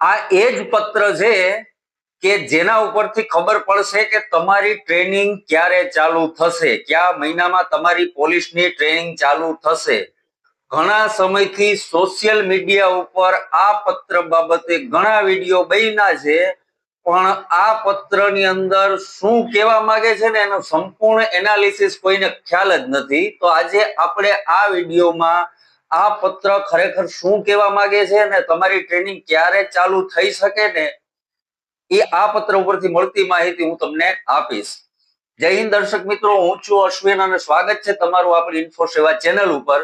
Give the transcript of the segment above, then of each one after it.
આ એ જ પત્ર છે કે જેના ઉપરથી ખબર પડશે કે તમારી ટ્રેનિંગ ક્યારે ચાલુ થશે, કયા મહિનામાં તમારી પોલીસની ટ્રેનિંગ ચાલુ થશે. ઘણા સમયથી સોશિયલ મીડિયા ઉપર આ પત્ર બાબતે ઘણા વીડિયો બન્યા છે, પણ આ પત્રની અંદર શું કહેવા માંગે છે ને એનો સંપૂર્ણ એનાલિસિસ કોઈને ખ્યાલ જ નથી. તો આજે આપણે આ વિડીયોમાં આ પત્ર ખરેખર શું કહેવા માંગે છે અને તમારી ટ્રેનિંગ ક્યારે ચાલુ થઈ શકે ને એ આ પત્ર ઉપરથી મળતી માહિતી હું તમને આપીશ. જય હિન્દ દર્શક મિત્રો, હું છું અશ્વિન અને સ્વાગત છે તમારું આપણી ઇન્ફો સેવા ચેનલ ઉપર.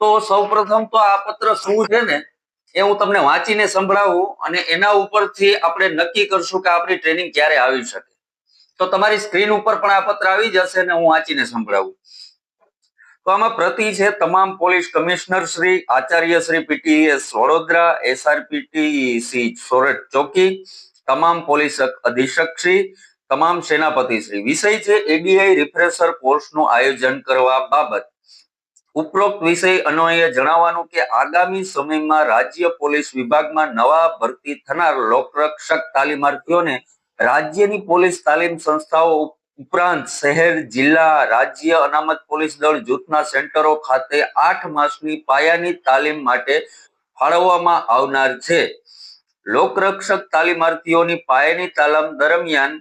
તો સૌપ્રથમ તો આ પત્ર શું છે ને એ હું તમને વાંચીને સંભળાવું અને એના ઉપરથી આપણે નક્કી કરશું કે આપણી ટ્રેનિંગ ક્યારે આવી શકે. તો તમારી સ્ક્રીન ઉપર પણ આ પત્ર આવી જશે ને હું વાંચીને સંભળાવું. તો આમાં પ્રતિ છે તમામ પોલીસ કમિશનર શ્રી, આચાર્ય શ્રી પીટીએસ વડોદરા એસઆરપીટી સોરઠ ચોકી, તમામ પોલીસ અધિક્ષક શ્રી, તમામ સેનાપતિ શ્રી. વિષય છે એડીઆઈ રિફ્રેશર કોર્સનું આયોજન કરવા બાબત. ઉપરોક્ત વિષય અન્વયે જણાવવાનું કે આગામી સમયમાં રાજ્ય પોલીસ વિભાગમાં નવા ભરતી થનાર લોકરક્ષક તાલીમાર્થીઓને રાજ્યની પોલીસ તાલીમ સંસ્થાઓ ઉપરાંત શહેર, જિલ્લા, રાજ્ય અનામત પોલીસ દળ જૂથના સેન્ટરો ખાતે આઠ માસની પાયાની તાલીમ માટે ફાળવવામાં આવનાર છે. લોકરક્ષક તાલીમાર્થીઓની પાયાની તાલીમ દરમિયાન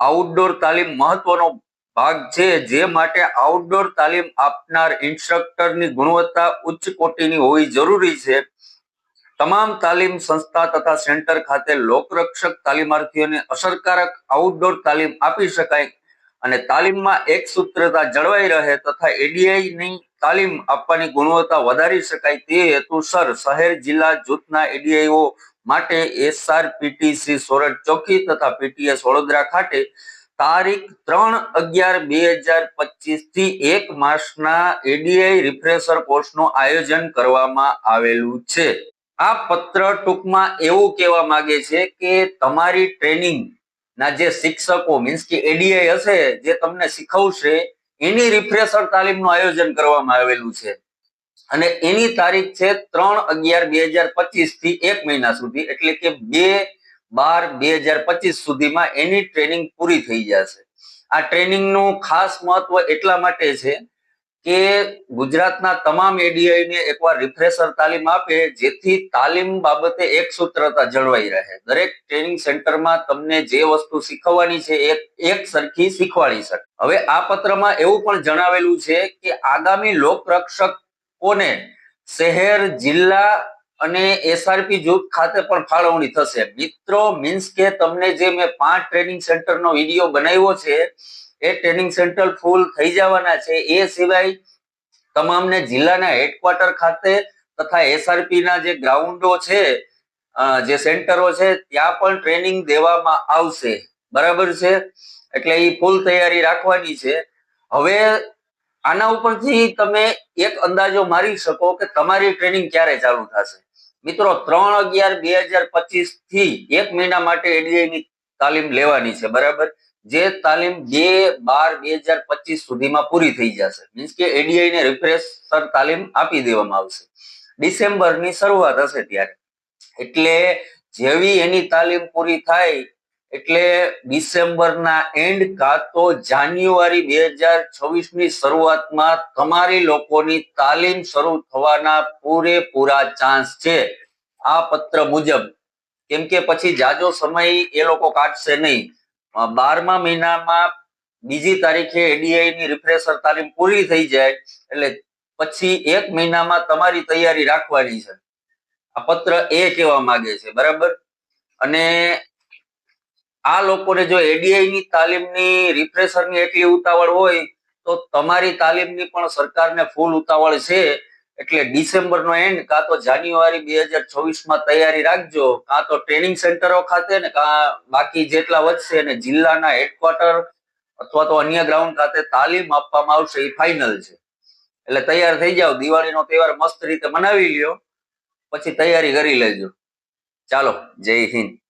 આઉટડોર તાલીમ મહત્વનો ભાગ છે, જે માટે આઉટડોર તાલીમ આપનાર ઇન્સ્ટ્રક્ટરની ગુણવત્તા ઉચ્ચ કોટીની હોવી જરૂરી છે. તમામ તાલીમ સંસ્થા તથા સેન્ટર ખાતે લોકરક્ષક તાલીમાર્થીઓને અસરકારક આઉટડોર તાલીમ આપી શકાય અને તાલીમમાં એક સૂત્રતા જળવાઈ રહે તથા એડીઆઈની તાલીમ આપવાની ગુણવત્તા વધારી શકાય તે હેતુસર શહેર જિલ્લા જૂથના એડીઆઈઓ માટે એસઆરપીટીસી સોરઠ ચોકી તથા પીટીએસ વડોદરા ખાતે તારીખ ત્રણ અગિયાર બે હજાર પચીસથી એક માસના એડીઆઈ રિફ્રેશર કોર્સનું આયોજન કરવામાં આવેલું છે. આ પત્ર ટૂંકમાં એવું કહેવા માંગે છે કે તમારી ટ્રેનિંગ ના, જે શિક્ષકો મીન્સ કે એડીઆઈ હશે, જે તમને શીખવશે, એની રિફ્રેશર તાલીમનું આયોજન કરવામાં આવેલું છે. અને એની તારીખ છે ત્રણ અગિયાર બે હજાર પચીસથી એક મહિના સુધી, એટલે કે બે બાર બે હજાર પચીસ સુધીમાં એની ટ્રેનિંગ પૂરી થઈ જશે. આ ટ્રેનિંગનું ખાસ મહત્વ એટલા માટે છે કે ગુજરાતના તમામ એડીઆઈ ને એકવાર રિફ્રેશર તાલીમ આપે, જેથી તાલીમ બાબતે એક સૂત્રતા જળવાઈ રહે. દરેક ટ્રેનિંગ સેન્ટરમાં તમને જે વસ્તુ શીખવવાની છે એક એક સરખી શીખવાડી શકે. હવે આ પત્રમાં એવું પણ જણાવેલું છે કે આગામી લોકરક્ષકોને શહેર, જિલ્લા અને એસઆરપી જૂથ ખાતે પણ ફાળવણી થશે. મિત્રો મીન્સ કે તમને જે મેં પાંચ ટ્રેનિંગ સેન્ટરનો વીડિયો બનાવ્યો છે એ ટ્રેનિંગ સેન્ટર ફૂલ થઈ જવાના છે. એ સિવાય તમામને જિલ્લાના હેડક્વાર્ટર ખાતે તથા એસઆરપી ના જે ગ્રાઉન્ડો છે જે સેન્ટરો છે, ત્યાં પણ ટ્રેનિંગ દેવામાં આવશે. બરાબર છે? એટલે એ ફૂલ તૈયારી રાખવાની છે. હવે આના ઉપરથી તમે એક અંદાજો મારી શકો કે તમારી ટ્રેનિંગ ક્યારે ચાલુ થશે. મિત્રો, ત્રણ અગિયાર બે હજાર પચીસથી એક મહિના માટે એડીઆઈ ની તાલીમ લેવાની છે. બરાબર? જે તાલીમ બે બાર બે હજાર પચીસ સુધીમાં પૂરી થઈ જશે. મીન્સ કે એડીઆઈ ને રિફ્રેશર તાલીમ આપી દેવામાં આવશે. ડિસેમ્બરની શરૂઆત હશે ત્યારે. એટલે જેવી એની તાલીમ પૂરી થાય, એટલે ડિસેમ્બરના એન્ડ કા તો જાન્યુઆરી બે હજાર છવ્વીસની શરૂઆતમાં તમારી લોકોની તાલીમ શરૂ થવાના પૂરેપૂરા ચાન્સ છે. આ પત્ર મુજબ. કેમ કે પછી જાજો સમય એ લોકો કાઢશે નહીં. બારમા મહિનામાં બીજી તારીખે એડીઆઈ ની રિફ્રેશર તાલીમ પૂરી થઈ જાય, એટલે પછી એક મહિનામાં તમારી તૈયારી રાખવાની છે. આ પત્ર એ કહેવા માંગે છે, બરાબર? અને આ લોકોને જો એડીઆઈ ની તાલીમની રિફ્રેશરની એટલી ઉતાવળ હોય, તો તમારી તાલીમની પણ સરકારને ફૂલ ઉતાવળ છે એટલે ડિસેમ્બર નો એન્ડ કાં તો જાન્યુઆરી બે હજાર છવ્વીસમાં તૈયારી રાખજો, કાં તો ટ્રેનિંગ સેન્ટરો ખાતે ને કાં બાકી જેટલા વધશે અને જિલ્લાના હેડક્વાર્ટર અથવા તો અન્ય ગ્રાઉન્ડ ખાતે તાલીમ આપવામાં આવશે, એ ફાઇનલ છે. એટલે તૈયાર થઈ જાઓ, દિવાળીનો તહેવાર મસ્ત રીતે મનાવી લ્યો, પછી તૈયારી કરી લેજો. ચાલો, જય હિન્દ.